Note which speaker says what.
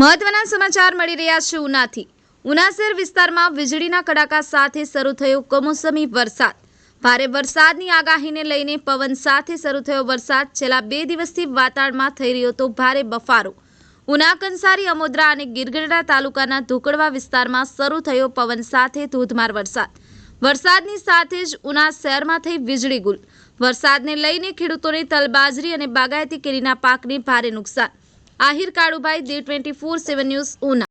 Speaker 1: મહત્વના સમાચાર મળી રહ્યા છે ઉનાથી. ઉના શહેર વિસ્તારમાં વીજળીના કડાકા સાથે શરૂ થયો કમોસમી વરસાદ. ભારે વરસાદની આગાહીને લઈને પવન સાથે શરૂ થયો વરસાદ. છેલ્લા બે દિવસથી વાતાવરણમાં થઈ રહ્યો હતો ભારે બફારો. ઉના, કંસારી, અમોદરા અને ગીરગઢડા તાલુકાના ધુકડવા વિસ્તારમાં શરૂ થયો પવન સાથે ધોધમાર વરસાદ. વરસાદની સાથે જ ઉના શહેરમાં થઈ વીજળી ગુલ. વરસાદને લઈને ખેડૂતોને તલબાજરી અને બાગાયતી કેરીના પાકને ભારે નુકસાન. Ahir Kalubhai the twenty four seven news Una.